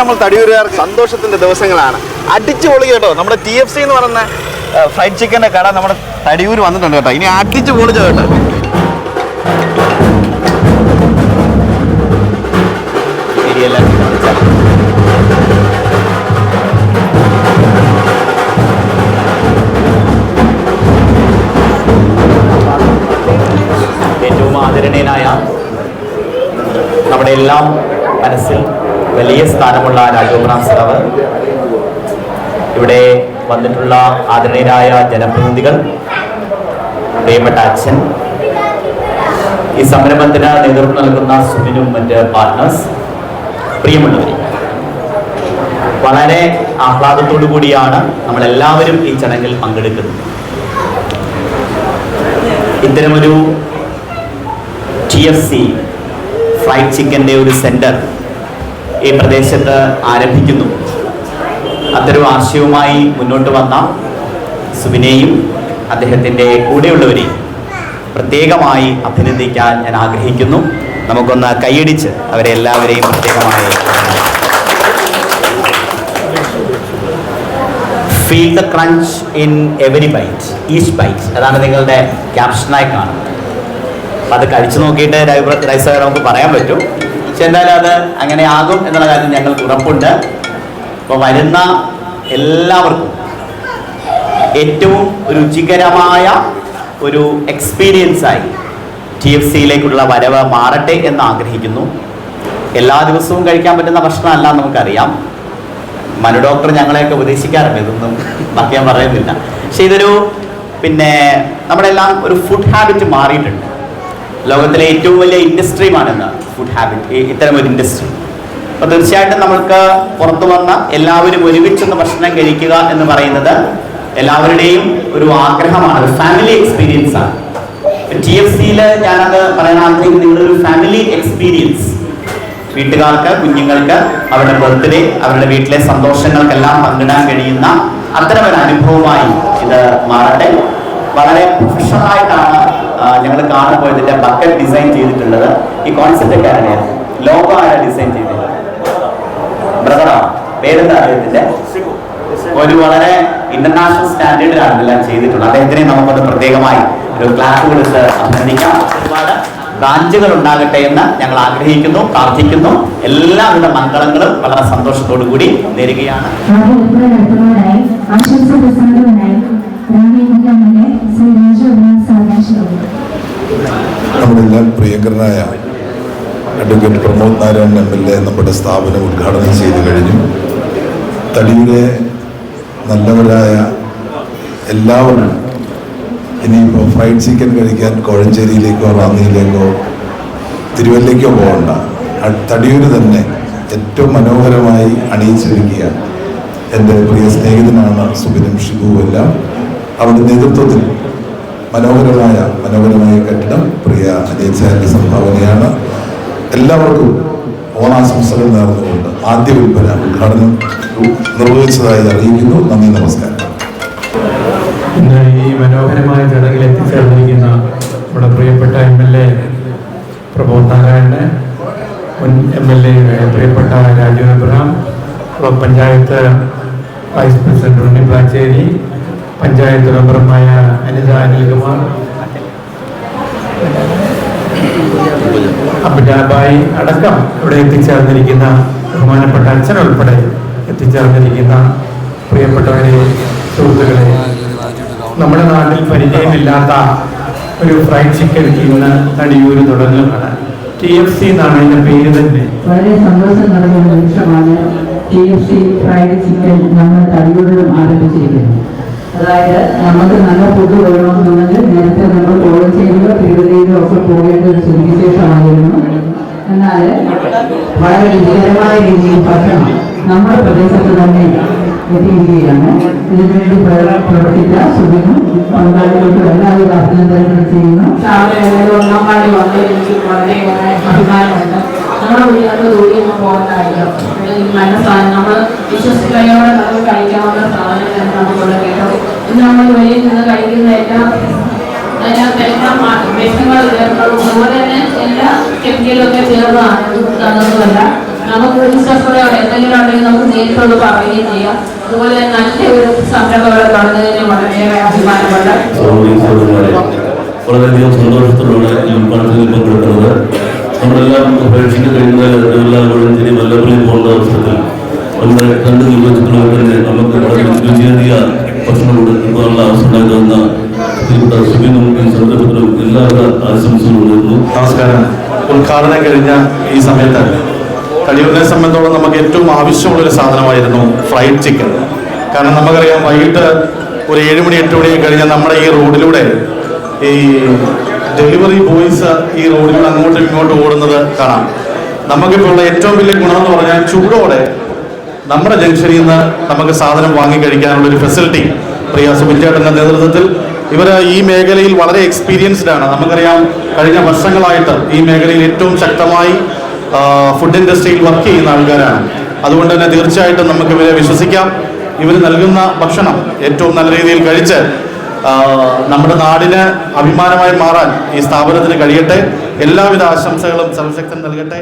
നമ്മൾ തടിയൂരുകാർക്ക് സന്തോഷത്തിന്റെ ദിവസങ്ങളാണ്. അടിച്ചു പൊളി കേട്ടോ. നമ്മുടെ ടി എഫ് സി എന്ന് പറയുന്ന ഫ്രൈഡ് ചിക്കന്റെ കട നമ്മുടെ തടിയൂർ വന്നിട്ടുണ്ട് കേട്ടോ. ഇനി അടിച്ചു പൊളിച്ചോ കേട്ടോ. ശരിയല്ല? സ്ഥാനമുള്ള രാജഗോപുരം സദാവ്. ഇവിടെ വന്നിട്ടുള്ള ആദരണീയരായ ജനപ്രതിനിധികൾ പ്രിയപ്പെട്ട അച്ഛൻ ഈ സംരംഭത്തിന് നേതൃത്വം നൽകുന്ന സുബിനും മറ്റ് പാർട്ട്നേഴ്സ് പ്രിയമുള്ളവരെ. വളരെ ആഹ്ലാദത്തോടു കൂടിയാണ് നമ്മളെല്ലാവരും ഈ ചടങ്ങിൽ പങ്കെടുക്കുന്നത്. ഇത്തരമൊരു ടി എഫ് സി ഫ്രൈഡ് ചിക്കന്റെ ഒരു സെന്റർ ഈ പ്രദേശത്ത് ആരംഭിക്കുന്നു. അത്തരം ആശയവുമായി മുന്നോട്ട് വന്ന സുബിനെയും അദ്ദേഹത്തിന്റെ കൂടെയുള്ളവരെയും പ്രത്യേകമായി അഭിനന്ദിക്കാൻ ഞാൻ ആഗ്രഹിക്കുന്നു. നമുക്കൊന്ന് കൈയടിച്ച് അവരെ എല്ലാവരെയും പ്രത്യേകമായി feel the crunch in every bite is bite അതാണ് നിങ്ങളുടെ ക്യാപ്ഷനായി കാണുന്നത്. അപ്പം അത് കഴിച്ചു നോക്കിയിട്ട് റൈസ് നമുക്ക് പറയാൻ പറ്റും. പക്ഷെ എന്തായാലും അത് അങ്ങനെ ആകും എന്നുള്ള കാര്യം ഞങ്ങൾക്ക് ഉറപ്പുണ്ട്. അപ്പോൾ വരുന്ന എല്ലാവർക്കും ഏറ്റവും രുചികരമായ ഒരു എക്സ്പീരിയൻസായി ടി എഫ് സിയിലേക്കുള്ള വരവ് മാറട്ടെ എന്ന് ആഗ്രഹിക്കുന്നു. എല്ലാ ദിവസവും കഴിക്കാൻ പറ്റുന്ന ഭക്ഷണമല്ല നമുക്കറിയാം. മനു ഡോക്ടർ ഞങ്ങളെയൊക്കെ ഉപദേശിക്കാറുണ്ട് ഇതൊന്നും ബാക്കി ഞാൻ പറയുന്നില്ല. പക്ഷെ ഇതൊരു പിന്നെ നമ്മുടെ എല്ലാം ഒരു ഫുഡ് ഹാബിറ്റ് മാറിയിട്ടുണ്ട്. ലോകത്തിലെ ഏറ്റവും വലിയ ഇൻഡസ്ട്രിയുമാണെന്ന് ഫുഡ് ഹാബിറ്റ് ഇത്തരം ഒരു ഇൻഡസ്ട്രി അപ്പോൾ തീർച്ചയായിട്ടും നമുക്ക് പുറത്തു വന്ന എല്ലാവരും ഒരുമിച്ചൊന്ന് ഭക്ഷണം കഴിക്കുക എന്ന് പറയുന്നത് എല്ലാവരുടെയും ഒരു ആഗ്രഹമാണ് ഒരു ഫാമിലി എക്സ്പീരിയൻസ് ആണ്. ടി എഫ് സിയിൽ ഞാനത് പറയാൻ ആഗ്രഹിക്കുന്നത് നിങ്ങളൊരു ഫാമിലി എക്സ്പീരിയൻസ് വീട്ടുകാർക്ക് കുഞ്ഞുങ്ങൾക്ക് അവരുടെ ബർത്ത്ഡേ അവരുടെ വീട്ടിലെ സന്തോഷങ്ങൾക്കെല്ലാം പങ്കിടാൻ കഴിയുന്ന അത്തരം ഒരു അനുഭവമായി ഇത് മാറട്ടെ. വളരെ പ്രൊഫഷണലായിട്ടാണ് ഇതിന്റെ ബക്കറ്റ് ഡിസൈൻ ചെയ്തിട്ടുള്ളത് ഈ കോൺസെപ്റ്റ് ഒക്കെ ആരാണ് ലോഗോ ആരാ ഡിസൈൻ ചെയ്തത്? ബ്രദറാണ് പേരെന്താ അദ്ദേഹത്തിന്റെ ഒരു വളരെ ഇന്റർനാഷണൽ സ്റ്റാൻഡേർഡിലാണ് ഇതെല്ലാം ചെയ്തിട്ടുള്ളത്. അദ്ദേഹത്തിനെ നമുക്കൊന്ന് പ്രത്യേകമായി ഒരു ക്ലാസ് കൊടുത്ത് അഭിനന്ദിക്കാം. ഒരുപാട് ബ്രാഞ്ചുകൾ ഉണ്ടാകട്ടെ എന്ന് ഞങ്ങൾ ആഗ്രഹിക്കുന്നു പ്രാർത്ഥിക്കുന്നു. എല്ലാവിധ മംഗളങ്ങളും വളരെ സന്തോഷത്തോടു കൂടി നേരുകയാണ്. ആശംസ രാമേന്ദ്രനെ ശ്രീ രാജഗോപാൽ സാധാരണ നമ്മളെല്ലാം പ്രിയങ്കരനായ advocate Pramod Narayanan M L A നമ്മുടെ സ്ഥാപനം ഉദ്ഘാടനം ചെയ്തു കഴിഞ്ഞു. തടിയുടെ നല്ലവരായ എല്ലാവരും ഇനിയിപ്പോൾ ഫ്രൈഡ് ചിക്കൻ കഴിക്കാൻ കോഴഞ്ചേരിയിലേക്കോ റാന്നിയിലേക്കോ തിരുവല്ലയ്ക്കോ പോകണ്ട. തടിയൂര് തന്നെ ഏറ്റവും മനോഹരമായി അണിയിച്ചിരിക്കുക എന്റെ പ്രിയ സ്നേഹിതനാണ് സുബിനും ഷിബുവും എല്ലാം. അവരുടെ നേതൃത്വത്തിൽ മനോഹരമായ മനോഹരമായ കെട്ടിടം പ്രിയ അനിയച്ചാന്റെ സംഭാവനയാണ്. എല്ലാവർക്കും ഓണാശംസകൾ നേർന്നുകൊണ്ട് ആദ്യ വിൽപ്പന ഉദ്ഘാടനം നിർവഹിച്ചതായി അറിയിക്കുന്നു. നന്ദി നമസ്കാരം. ഈ മനോഹരമായ ചടങ്ങിൽ എത്തിച്ചേർന്നിരിക്കുന്ന നമ്മുടെ പ്രിയപ്പെട്ട എം എൽ എ പ്രബോധ് നാരായണന് മുൻ എം എൽ എ പ്രിയപ്പെട്ട Rajeev block panchayat vice president Unni Plachery panchayat മെമ്പർമായ Anitha Anilkumar അബ്ദാബായി അടക്കം ഇവിടെ എത്തിച്ചേർന്നിരിക്കുന്ന ബഹുമാനപ്പെട്ട അച്ഛൻ ഉൾപ്പെടെ എത്തിച്ചേർന്നിരിക്കുന്ന പ്രിയപ്പെട്ടവരെ സുഹൃത്തുക്കളെ നമ്മുടെ നാട്ടിൽ പരിചയമില്ലാത്ത ഒരു ഫ്രൈഡ് ചിക്കൻ ഇന്ന് തടിയൂര് തുടങ്ങുകയാണ് ടി എഫ് സി എന്നാണ് അതിന്റെ പേര് തന്നെ. വളരെ സന്തോഷം ഒരു നിമിഷമാണ് T F C fried chicken നമ്മൾ തടിയൂരിലും ആരംഭിച്ചിരിക്കുന്നത്. അതായത് നമുക്ക് നല്ല ഫുഡ് വേണമെന്നുണ്ടെങ്കിൽ നേരത്തെ നമ്മൾ കോളേജിലോ തിരുവനന്തപുരം ഒക്കെ പോകേണ്ട ഒരു സ്ഥിതിവിശേഷമായിരുന്നു എന്നാൽ വളരെ വിജയകരമായ രീതിയിൽ ഭക്ഷണം നമ്മുടെ പ്രദേശത്ത് തന്നെ എത്തിയിരിക്കുകയാണ്. ഇതിനുവേണ്ടി പ്ര- പ്രവർത്തിച്ച സുഖിനും പങ്കാളികൾക്കും എല്ലാവരും അഭിനന്ദനങ്ങൾ ചെയ്യുന്നു. ഒന്നാം പാടി വളരെ അഭിമാനമുണ്ട്. നമ്മുടെ വീടുകളിൽ ദൂരെയൊന്നും കാര്യം നല്ല സാധനം നമ്മൾ വിശ്വസിക്കലോടെ നമുക്ക് കഴിക്കാവുന്ന സാധനം നമുക്കുള്ള കേട്ടത് ഇന്ന് നമ്മൾ വെളിയിൽ നിന്ന് കഴിക്കുന്ന എല്ലാ എല്ലാ എല്ലാം വിഷങ്ങൾ ചേർന്നതും അതുപോലെ തന്നെ എല്ലാ കെമിക്കലൊക്കെ ചേർന്നതാണ്. തന്നതുമല്ല. നമുക്ക് വിശ്വാസത്തോടെ എന്തെങ്കിലും ഉണ്ടെങ്കിൽ നമുക്ക് നേരിട്ടൊന്ന് പറയുകയും ചെയ്യാം. അതുപോലെ നല്ല ഒരു സംരംഭം ഇവിടെ വളരെ അഭിമാനമുണ്ട്. വളരെയധികം സന്തോഷത്തോടെ ഈ ഉദ്ഘാടനത്തിൽ പങ്കെടുക്കുന്നത് നമ്മളെല്ലാം ഉപേക്ഷിച്ച് കഴിഞ്ഞാൽ എല്ലാം വഴി വല്ലപ്പള്ളി പോകേണ്ട അവസരത്തിൽ നമ്മുടെ രണ്ട് നിർവചനത്തിലൂടെ തന്നെ നമുക്ക് രുചിയേറിയ ഭക്ഷണം കൊടുക്കാനുള്ള അവസരം നൽകുന്ന നമസ്കാരം. ഉദ്ഘാടനം കഴിഞ്ഞ ഈ സമയത്ത് കഴിയുന്നതിനെ സംബന്ധിച്ചോളം നമുക്ക് ഏറ്റവും ആവശ്യമുള്ളൊരു സാധനമായിരുന്നു ഫ്രൈഡ് ചിക്കൻ കാരണം നമുക്കറിയാം വൈകിട്ട് ഒരു ഏഴ് മണി എട്ട് മണി കഴിഞ്ഞാൽ നമ്മുടെ ഈ റോഡിലൂടെ ഈ ഡെലിവറി ബോയ്സ് ഈ റോഡിലൂടെ അങ്ങോട്ടും ഇങ്ങോട്ടും ഓടുന്നത് കാണാം. നമുക്കിപ്പോൾ ഉള്ള ഏറ്റവും വലിയ ഗുണം എന്ന് പറഞ്ഞാൽ ചൂടോടെ നമ്മുടെ ജംഗ്ഷനിൽ നിന്ന് നമുക്ക് സാധനം വാങ്ങിക്കഴിക്കാനുള്ള ഒരു ഫെസിലിറ്റി പ്രിയ സുബിൻചേട്ടന്റെ നേതൃത്വത്തിൽ. ഇവർ ഈ മേഖലയിൽ വളരെ എക്സ്പീരിയൻസ്ഡ് ആണ്. നമുക്കറിയാം കഴിഞ്ഞ വർഷങ്ങളായിട്ട് ഈ മേഖലയിൽ ഏറ്റവും ശക്തമായി ഫുഡ് ഇൻഡസ്ട്രിയിൽ വർക്ക് ചെയ്യുന്ന ആൾക്കാരാണ്. അതുകൊണ്ട് തന്നെ തീർച്ചയായിട്ടും നമുക്ക് ഇവരെ വിശ്വസിക്കാം. ഇവർ നൽകുന്ന ഭക്ഷണം ഏറ്റവും നല്ല രീതിയിൽ കഴിച്ച് നമ്മുടെ നാടിന് അഭിമാനമായി മാറാൻ ഈ സ്ഥാപനത്തിന് കഴിയട്ടെ. എല്ലാവിധ ആശംസകളും സർവശക്തൻ നൽകട്ടെ.